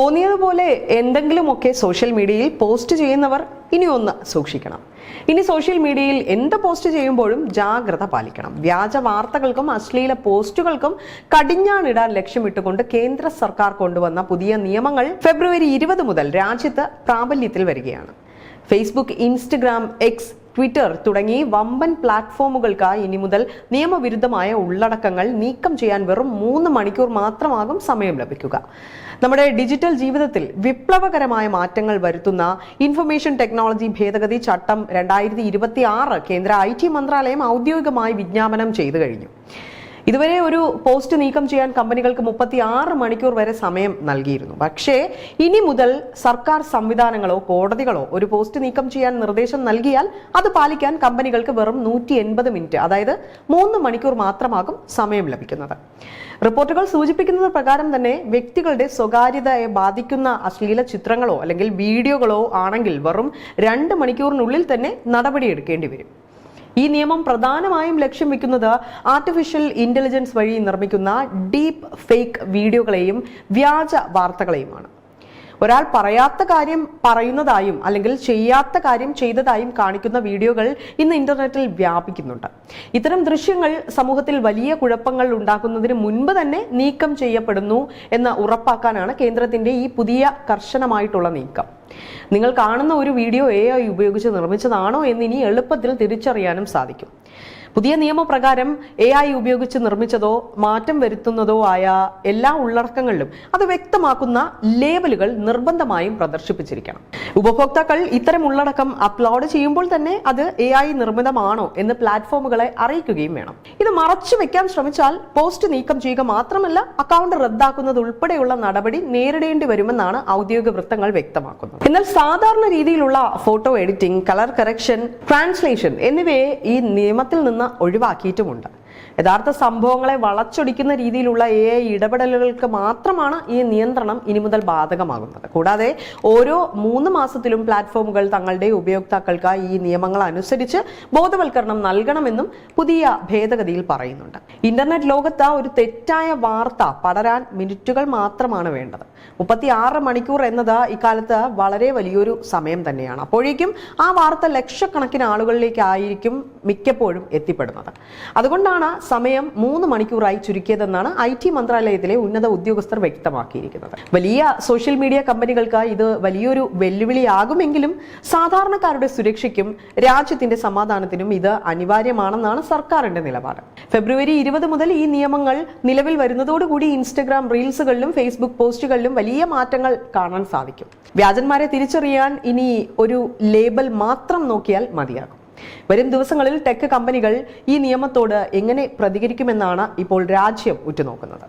തോന്നിയതുപോലെ എന്തെങ്കിലുമൊക്കെ സോഷ്യൽ മീഡിയയിൽ പോസ്റ്റ് ചെയ്യുന്നവർ ഇനി ഒന്ന് സൂക്ഷിക്കണം. ഇനി സോഷ്യൽ മീഡിയയിൽ എന്ത് പോസ്റ്റ് ചെയ്യുമ്പോഴും ജാഗ്രത പാലിക്കണം. വ്യാജ വാർത്തകൾക്കും അശ്ലീല പോസ്റ്റുകൾക്കും കടിഞ്ഞാണിടാൻ ലക്ഷ്യമിട്ടുകൊണ്ട് കേന്ദ്ര സർക്കാർ കൊണ്ടുവന്ന പുതിയ നിയമങ്ങൾ ഫെബ്രുവരി ഇരുപത് മുതൽ രാജ്യത്ത് പ്രാബല്യത്തിൽ വരികയാണ്. ഫേസ്ബുക്ക് ഇൻസ്റ്റഗ്രാം എക്സ് ട്വിറ്റർ തുടങ്ങി വമ്പൻ പ്ലാറ്റ്ഫോമുകൾക്ക് ഇനി മുതൽ നിയമവിരുദ്ധമായ ഉള്ളടക്കങ്ങൾ നീക്കം ചെയ്യാൻ വെറും മൂന്ന് മണിക്കൂർ മാത്രമാകും സമയം ലഭിക്കുക. നമ്മുടെ ഡിജിറ്റൽ ജീവിതത്തിൽ വിപ്ലവകരമായ മാറ്റങ്ങൾ വരുത്തുന്ന ഇൻഫർമേഷൻ ടെക്നോളജി ഭേദഗതി ചട്ടം രണ്ടായിരത്തി കേന്ദ്ര ഐ മന്ത്രാലയം ഔദ്യോഗികമായി വിജ്ഞാപനം ചെയ്തു കഴിഞ്ഞു. ഇതുവരെ ഒരു പോസ്റ്റ് നീക്കം ചെയ്യാൻ കമ്പനികൾക്ക് മുപ്പത്തി ആറ് മണിക്കൂർ വരെ സമയം നൽകിയിരുന്നു. പക്ഷേ ഇനി മുതൽ സർക്കാർ സംവിധാനങ്ങളോ കോടതികളോ ഒരു പോസ്റ്റ് നീക്കം ചെയ്യാൻ നിർദ്ദേശം നൽകിയാൽ അത് പാലിക്കാൻ കമ്പനികൾക്ക് വെറും നൂറ്റി എൺപത് മിനിറ്റ് അതായത് മൂന്ന് മണിക്കൂർ മാത്രമാകും സമയം ലഭിക്കുന്നത്. റിപ്പോർട്ടുകൾ സൂചിപ്പിക്കുന്നത് പ്രകാരം തന്നെ വ്യക്തികളുടെ സ്വകാര്യതയെ ബാധിക്കുന്ന അശ്ലീല ചിത്രങ്ങളോ അല്ലെങ്കിൽ വീഡിയോകളോ ആണെങ്കിൽ വെറും രണ്ട് മണിക്കൂറിനുള്ളിൽ തന്നെ നടപടിയെടുക്കേണ്ടി വരും. ഈ നിയമം പ്രധാനമായും ലക്ഷ്യം വെക്കുന്നത് ആർട്ടിഫിഷ്യൽ ഇന്റലിജൻസ് വഴി നിർമ്മിക്കുന്ന ഡീപ്പ് ഫേക്ക് വീഡിയോകളെയും വ്യാജ വാർത്തകളെയുമാണ്. ഒരാൾ പറയാത്ത കാര്യം പറയുന്നതായും അല്ലെങ്കിൽ ചെയ്യാത്ത കാര്യം ചെയ്തതായും കാണിക്കുന്ന വീഡിയോകൾ ഇന്ന് ഇന്റർനെറ്റിൽ വ്യാപിക്കുന്നുണ്ട്. ഇത്തരം ദൃശ്യങ്ങൾ സമൂഹത്തിൽ വലിയ കുഴപ്പങ്ങൾ ഉണ്ടാക്കുന്നതിന് മുൻപ് തന്നെ നീക്കം ചെയ്യപ്പെടുന്നു എന്ന് ഉറപ്പാക്കാനാണ് കേന്ദ്രത്തിന്റെ ഈ പുതിയ കർശനമായിട്ടുള്ള നീക്കം. നിങ്ങൾ കാണുന്ന ഒരു വീഡിയോ എ ഐ ഉപയോഗിച്ച് നിർമ്മിച്ചതാണോ എന്ന് ഇനി എളുപ്പത്തിൽ തിരിച്ചറിയാനും സാധിക്കും. പുതിയ നിയമപ്രകാരം എ ഐ ഉപയോഗിച്ച് നിർമ്മിച്ചതോ മാറ്റം വരുത്തുന്നതോ ആയ എല്ലാ ഉള്ളടക്കങ്ങളിലും അത് വ്യക്തമാക്കുന്ന ലേബലുകൾ നിർബന്ധമായും പ്രദർശിപ്പിച്ചിരിക്കണം. ഉപഭോക്താക്കൾ ഇത്തരം ഉള്ളടക്കം അപ്ലോഡ് ചെയ്യുമ്പോൾ തന്നെ അത് എ ഐ നിർമ്മിതമാണോ എന്ന് പ്ലാറ്റ്ഫോമുകളെ അറിയിക്കുകയും വേണം. ഇത് മറച്ചു വെക്കാൻ ശ്രമിച്ചാൽ പോസ്റ്റ് നീക്കം ചെയ്യുക മാത്രമല്ല അക്കൗണ്ട് റദ്ദാക്കുന്നത് ഉൾപ്പെടെയുള്ള നടപടി നേരിടേണ്ടി വരുമെന്നാണ് ഔദ്യോഗിക വൃത്തങ്ങൾ വ്യക്തമാക്കുന്നത്. എന്നാൽ സാധാരണ രീതിയിലുള്ള photo editing colour correction translation എന്നിവയെ ഈ നിയമത്തിൽ ഒഴിവാക്കിയിട്ടുമുണ്ട്. യഥാർത്ഥ സംഭവങ്ങളെ വളച്ചൊടിക്കുന്ന രീതിയിലുള്ള എ ഐ ഇടപെടലുകൾക്ക് മാത്രമാണ് ഈ നിയന്ത്രണം ഇനി മുതൽ ബാധകമാകുന്നത്. കൂടാതെ ഓരോ മൂന്ന് മാസത്തിലും പ്ലാറ്റ്ഫോമുകൾ തങ്ങളുടെ ഉപയോക്താക്കൾക്ക് ഈ നിയമങ്ങൾ അനുസരിച്ച് ബോധവൽക്കരണം നൽകണമെന്നും പുതിയ ഭേദഗതിയിൽ പറയുന്നുണ്ട്. ഇന്റർനെറ്റ് ലോകത്ത് ഒരു തെറ്റായ വാർത്ത പടരാൻ മിനിറ്റുകൾ മാത്രമാണ് വേണ്ടത്. മുപ്പത്തി ആറ് മണിക്കൂർ എന്നത് ഇക്കാലത്ത് വളരെ വലിയൊരു സമയം തന്നെയാണ്. അപ്പോഴേക്കും ആ വാർത്ത ലക്ഷക്കണക്കിന് ആളുകളിലേക്കായിരിക്കും മിക്കപ്പോഴും എത്തിപ്പെടുന്നത്. അതുകൊണ്ടാണ് സമയം മൂന്ന് മണിക്കൂറായി ചുരുക്കിയതെന്നാണ് ഐ ടി മന്ത്രാലയത്തിലെ ഉന്നത ഉദ്യോഗസ്ഥർ വ്യക്തമാക്കിയിരിക്കുന്നത്. വലിയ സോഷ്യൽ മീഡിയ കമ്പനികൾക്ക് ഇത് വലിയൊരു വെല്ലുവിളിയാകുമെങ്കിലും സാധാരണക്കാരുടെ സുരക്ഷയ്ക്കും രാജ്യത്തിന്റെ സമാധാനത്തിനും ഇത് അനിവാര്യമാണെന്നാണ് സർക്കാരിന്റെ നിലപാട്. ഫെബ്രുവരി ഇരുപത് മുതൽ ഈ നിയമങ്ങൾ നിലവിൽ വരുന്നതോടുകൂടി ഇൻസ്റ്റഗ്രാം റീൽസുകളിലും ഫേസ്ബുക്ക് പോസ്റ്റുകളിലും വലിയ മാറ്റങ്ങൾ കാണാൻ സാധിക്കും. വ്യാജന്മാരെ തിരിച്ചറിയാൻ ഇനി ഒരു ലേബൽ മാത്രം നോക്കിയാൽ മതിയാകും. വരും ദിവസങ്ങളിൽ ടെക് കമ്പനികൾ ഈ നിയമത്തോട് എങ്ങനെ പ്രതികരിക്കുമെന്നാണ് ഇപ്പോൾ രാജ്യം ഉറ്റുനോക്കുന്നത്.